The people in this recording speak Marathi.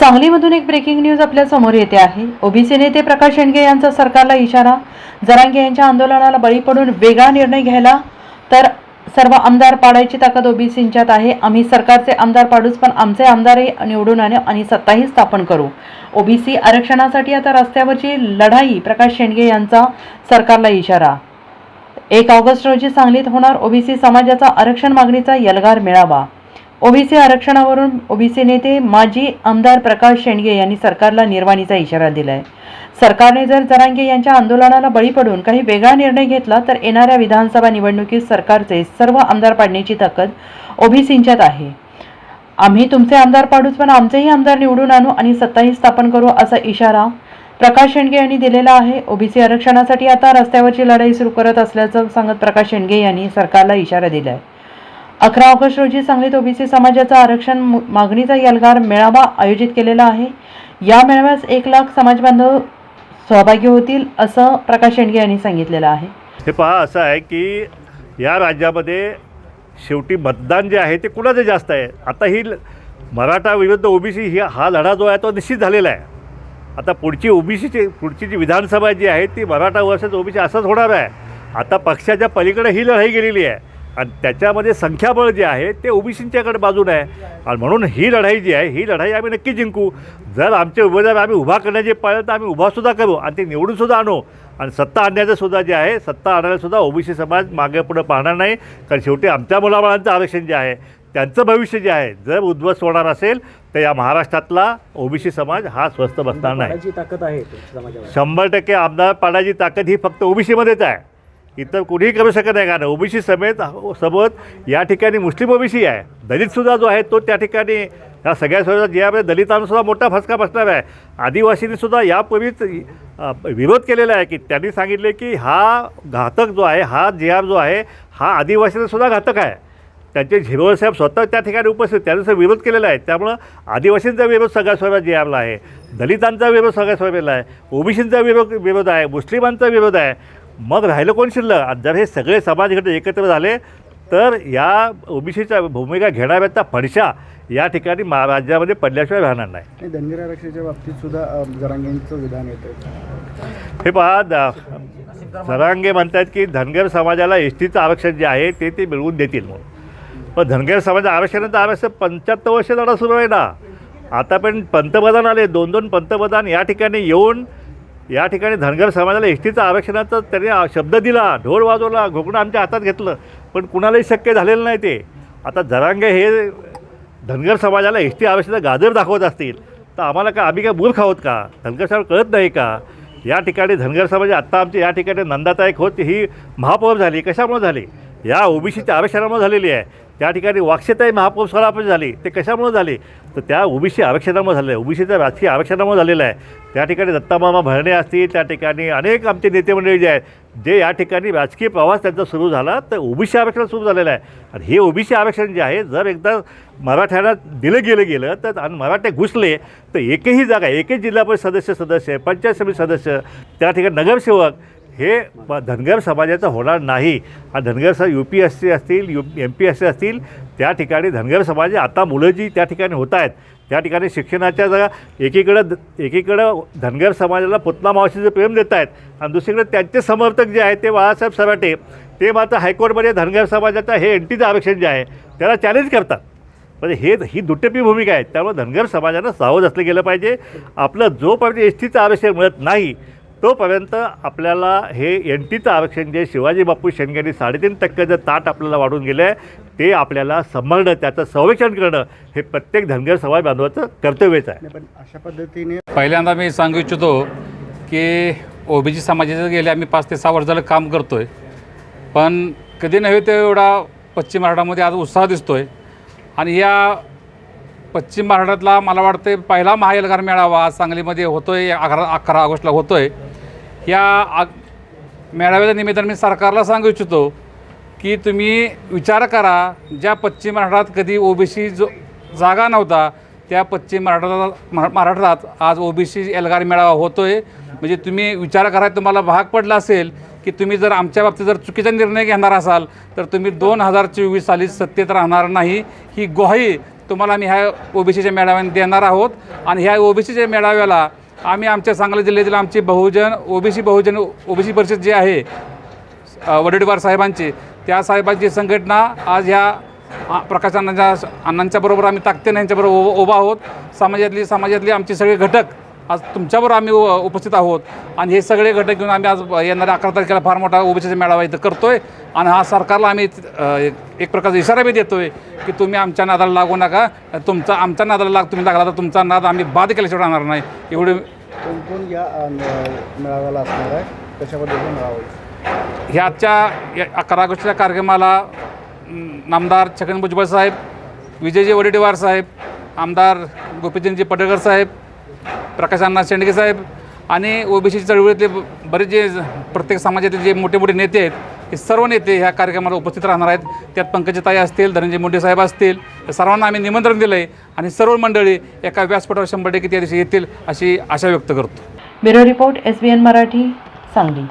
सांगलीमधून एक ब्रेकिंग न्यूज आपल्यासमोर येते आहे. ओबीसी नेते प्रकाश शेंडगे यांचा सरकारला इशारा. जरांगे यांच्या आंदोलनाला बळी पडून वेगळा निर्णय घ्यायला तर सर्व आमदार पाडायची ताकद ओबीसींच्यात आहे. आम्ही सरकारचे आमदार पाडूच पण आमचे आमदारही निवडून आणू आणि सत्ताही स्थापन करू. ओबीसी आरक्षणासाठी आता रस्त्यावरची लढाई प्रकाश शेंडगे यांचा सरकारला इशारा. एक ऑगस्ट रोजी सांगलीत होणार ओबीसी समाजाचा आरक्षण मागणीचा यलगार मेळावा. ओबीसी आरक्षणावरून ओबीसी नेते माजी आमदार प्रकाश शेंडगे यांनी सरकारला निर्वाणीचा इशारा दिला आहे सरकारने जर जरांगे यांच्या आंदोलनाला बळी पडून काही वेगळा निर्णय घेतला तर येणाऱ्या विधानसभा निवडणुकीत सरकारचे सर्व आमदार पाडण्याची ताकद ओबीसींच्यात आहे. आम्ही तुमचे आमदार पाडूच पण आमचेही आमदार निवडून आणू आणि सत्ताही स्थापन करू असा इशारा प्रकाश शेंडगे यांनी दिलेला आहे. ओबीसी आरक्षणासाठी आता रस्त्यावरची लढाई सुरू करत असल्याचं सांगत प्रकाश शेंडगे यांनी सरकारला इशारा दिलाय. अकरा ऑगस्ट रोजी सांगलीत ओबीसी समाजाचा आरक्षण मागणीचा यलगार मेळावा आयोजित केलेला आहे. या मेळाव्यास एक लाख समाजबांधव सहभागी होतील असं प्रकाश शेंडगे यांनी सांगितलेलं आहे. हे पहा असं आहे की या राज्यामध्ये शेवटी मतदान जे आहे ते कुणाचं जास्त आहे? आता ही ल- मराठा विरुद्ध ओबीसी ही हा लढा जो आहे तो निश्चित झालेला आहे. आता पुढची ओबीसीची पुढची जी विधानसभा जी आहे ती मराठा वर्सेस ओबीसी असंच होणार आहे. आता पक्षाच्या पलीकडे ही लढाई गेलेली आहे. आणि त्याच्यामध्ये संख्याबळ जे आहे ते ओबीसींच्याकडे बाजूने आहे. आणि म्हणून ही लढाई जी आहे ही लढाई आम्ही नक्की जिंकू. जर आमचे उमेदवार आम्ही उभा करण्याचे पाहिलं तर आम्ही उभासुद्धा करू आणि ते निवडूनसुद्धा आणू. आणि सत्ता आणण्याचं सुद्धा जे आहे सत्ता आणायला सुद्धा ओबीसी समाज मागे पुढे पाहणार नाही. कारण शेवटी आमच्या मुलाबाळांचं आरक्षण जे आहे त्यांचं भविष्य जे आहे जर उद्ध्वस्त होणार असेल तर या महाराष्ट्रातला ओबीसी समाज हा स्वस्त बसणार नाही. ताकद आहे शंभर टक्के आमदार पाडायची ताकद ही फक्त ओबीसीमध्येच आहे. इतर कुणीही करू शकत नाही. कारण ओबीसी समेत सोबत या ठिकाणी मुस्लिम ओबीसी आहे. दलितसुद्धा जो आहे तो त्या ठिकाणी या सगळ्या सोबत ज्यामध्ये दलितांनासुद्धा मोठा फसका बसणार आहे. आदिवासींनीसुद्धा यापूर्वीच विरोध केलेला आहे की त्यांनी सांगितले की हा घातक जो आहे हा जिहार जो आहे हा आदिवासींनासुद्धा घातक आहे. त्यांचे झिरोळ साहेब स्वतः त्या ठिकाणी उपस्थित त्यांचा विरोध केलेला आहे. त्यामुळं आदिवासींचा विरोध सगळ्या सर्वात जे आहे. दलितांचा विरोध सगळ्या सर्वांना आहे. ओबीसींचा विरोध विरोध आहे. मुस्लिमांचा विरोध आहे. मग राहिलं कोण शिल्लक? जर हे सगळे समाज इकडे एकत्र झाले तर या ओबीसीच्या भूमिका घेणाऱ्याचा फडशा या ठिकाणी मा राज्यामध्ये पडल्याशिवाय राहणार नाही. धनगर आरक्षणाच्या बाबतीत सुद्धा जरांगेंचं विधान येतं हे पहा सरांगे म्हणतात की धनगर समाजाला एस टीचं आरक्षण जे आहे ते ते मिळवून देतील म्हणून. पण धनगर समाज आरक्षणाचं आरक्षण पंच्याहत्तर वर्ष लढा सुरू आहे ना. आता पण पंतप्रधान आले दोन दोन पंतप्रधान या ठिकाणी येऊन या ठिकाणी धनगर समाजाला एस टीचं आरक्षणाचा त्यांनी शब्द दिला ढोल वाजवला घोकणं आमच्या हातात घेतलं पण कुणालाही शक्य झालेलं नाही ते. आता जरांगे हे धनगर समाजाला एस टी आरक्षणाचा गाजर दाखवत असतील तर आम्हाला का आम्ही काय मूर्ख आहोत का? धनगर समाज कळत नाही का? या ठिकाणी धनगर समाज आत्ता आमची या ठिकाणी नंदाताईक होत ही महापौर झाली कशामुळे झाली? या ओबीसीच्या आरक्षणामुळे झालेली आहे. त्या ठिकाणी वाक्षताई महापौर स्वरापच झाली. ते कशामुळे झाले? तर त्या ओबीसी आरक्षणामुळे झालं आहे ओबीसीच्या राजकीय आरक्षणामुळे झालेलं आहे. त्या ठिकाणी दत्तामामा भरणे असतील त्या ठिकाणी अनेक आमचे नेते मंडळी जे आहेत जे या ठिकाणी राजकीय प्रवास त्यांचा सुरू झाला तर ओबीसी आरक्षण सुरू झालेलं आहे. आणि हे ओबीसी आरक्षण जे आहे जर एकदा मराठ्यांना दिलं गेलं गेलं तर आणि मराठे घुसले तर एकही जागा एकही जिल्हा परिषद सदस्य सदस्य पंचायत समिती सदस्य त्या ठिकाणी नगरसेवक हे ब- धनगर समाजाचं होणार नाही. आणि धनगर स यू पी एस सी असतील U M P S C असतील त्या ठिकाणी धनगर समाज आता मुलं जी त्या ठिकाणी होत आहेत. त्या ठिकाणी शिक्षणाच्या जागा एकीकडं द- एकीकडं धनगर समाजाला पुतला मावशीचं प्रेम देत आहेत आणि दुसरीकडे त्यांचे समर्थक जे आहेत ते बाळासाहेब सराटे ते मात्र हायकोर्टमध्ये धनगर समाजाचं हे एन टीचं आरक्षण जे आहे त्याला चॅलेंज करतात. म्हणजे हे ही दुटप्पी भूमिका आहे. त्यामुळे धनगर समाजानं सावध असलं गेलं पाहिजे. आपलं जोपर्यंत एस टीचं आरक्षण मिळत नाही. तोपर्यंत आपल्याला हे एन टीचं आरक्षण जे शिवाजी बापू शेंगेंनी साडेतीन टक्क्याचं ताट आपल्याला वाढून गेलं आहे ते आपल्याला सांभाळणं त्याचं संरक्षण करणं हे प्रत्येक धनगर समाज बांधवाचं कर्तव्यच आहे. पण अशा पद्धतीने पहिल्यांदा मी सांगू इच्छितो की ओबीसी समाजाचं गेले आम्ही पाच ते सहा वर्ष झालं काम करतो आहे पण कधी नव्हे ते एवढा पश्चिम महाराष्ट्रामध्ये आज उत्साह दिसतो आहे आणि या पश्चिम महाराष्ट्रातला मला वाटते पहिला महाएल्गार मेळावा आज सांगलीमध्ये होतो आहे अकरा अकरा ऑगस्टला होतो आहे या आग मेळाव्याच्या निमित्तानं मी सरकारला सांगू इच्छितो की तुम्ही विचार करा ज्या पश्चिम महाराष्ट्रात कधी ओबीसी जो जागा नव्हता त्या पश्चिम महाराष्ट्रात महा- महाराष्ट्रात आज ओबीसी एल्गार मेळावा होतो आहे म्हणजे तुम्ही विचार करा तुम्हाला भाग पडला असेल की तुम्ही जर आमच्या बाबतीत जर चुकीचा निर्णय घेणार असाल तर तुम्ही दोन हजार चोवीस साली सत्तेत राहणार नाही. ही ग्वाही तुम्हाला आम्ही ह्या ओबीसीच्या मेळाव्याने देणार आहोत. आणि ह्या ओबीसीच्या मेळाव्याला आम्ही आमच्या सांगली जिल्ह्यातील आमची बहुजन ओबीसी बहुजन ओबीसी परिषद जी आहे अ, वडेट्टीवार साहेबांची त्या साहेबांची संघटना आज ह्या प्रकाश अण्णांच्या अण्णांच्याबरोबर आम्ही ताकदीने यांच्याबरोबर उभा आहोत. समाजातली समाजातली आमचे सगळे घटक आज तुमच्याबरोबर आम्ही उपस्थित आहोत. आणि हे सगळे घटक घेऊन आम्ही आज येणाऱ्या अकरा तारखेला फार मोठा ओबीसीचा मेळावा इथं करतोय. आणि हा सरकारला आम्ही एक- प्रकारचा इशारा बी देतोय की तुम्ही आमच्या नादाला लागू नका. तुमचा आमच्या नादाला लाग तुम्ही लागला तर तुमचा नाद आम्ही बाद केल्याशिवाय राहणार नाही. एवढे कोण या मेळाव्याला असणार आहे? पद्धतीने मेळावा होईल? ह्या आजच्या या अकरा ऑगस्टच्या कार्यक्रमाला नामदार छगन भुजबळ साहेब विजयजी वडेट्टीवार साहेब आमदार गोपीचंदजी पडळकर साहेब प्रकाश अण्णा शेंडगे साहेब आणि ओबीसी चळवळीतले बरेच जे प्रत्येक समाजातले जे मोठे मोठे नेते आहेत हे सर्व नेते ह्या कार्यक्रमाला उपस्थित राहणार आहेत. त्यात पंकजताई असतील धनंजय मुंडे साहेब असतील सर्वांना आम्ही निमंत्रण दिलं आहे आणि सर्व मंडळी एका व्यासपीठावर शंभर टक्के त्या दिवशी येतील अशी आशा व्यक्त करतो. Bureau report S B N Marathi Sangli.